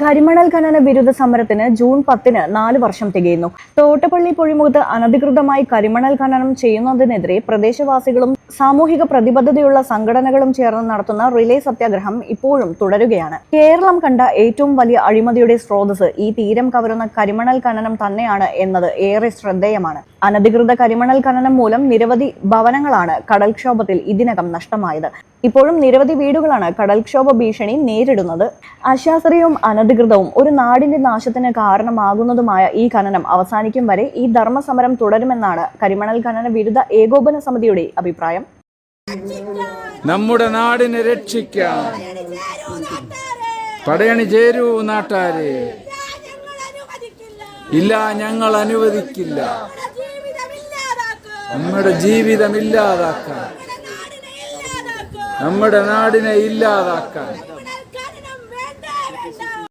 കരിമണൽ ഖനന വിരുദ്ധ സമരത്തിന് ജൂൺ പത്തിന് നാല് വർഷം തികയുന്നു. തോട്ടപ്പള്ളി പൊഴിമുഖത്ത് അനധികൃതമായി കരിമണൽ ഖനനം ചെയ്യുന്നതിനെതിരെ പ്രദേശവാസികളും സാമൂഹിക പ്രതിബദ്ധതയുള്ള സംഘടനകളും ചേർന്ന് നടത്തുന്ന റിലേ സത്യാഗ്രഹം ഇപ്പോഴും തുടരുകയാണ്. കേരളം കണ്ട ഏറ്റവും വലിയ അഴിമതിയുടെ സ്രോതസ് ഈ തീരം കവരുന്ന കരിമണൽ ഖനനം തന്നെയാണ് എന്നത് ഏറെ ശ്രദ്ധേയമാണ്. അനധികൃത കരിമണൽ ഖനനം മൂലം നിരവധി ഭവനങ്ങളാണ് കടൽക്ഷോഭത്തിൽ ഇതിനകം നഷ്ടമായത്. ഇപ്പോഴും നിരവധി വീടുകളാണ് കടൽക്ഷോഭ ഭീഷണി നേരിടുന്നത്. അശാസ്ത്രീയവും അനധികൃതവും ഒരു നാടിന്റെ നാശത്തിന് കാരണമാകുന്നതുമായ ഈ ഖനനം അവസാനിക്കും വരെ ഈ ധർമ്മസമരം തുടരുമെന്നാണ് കരിമണൽ ഖനന വിരുദ്ധ ഏകോപന സമിതിയുടെ അഭിപ്രായം. നമ്മുടെ നാടിനെ രക്ഷിക്കാം. പടയണി ചേരൂ നാട്ടാരെ. ഇല്ല ഞങ്ങൾ അനുവദിക്കില്ല. നമ്മുടെ ജീവിതം ഇല്ലാതാക്കാൻ നമ്മുടെ നാടിനെ ഇല്ലാതാക്കാൻ.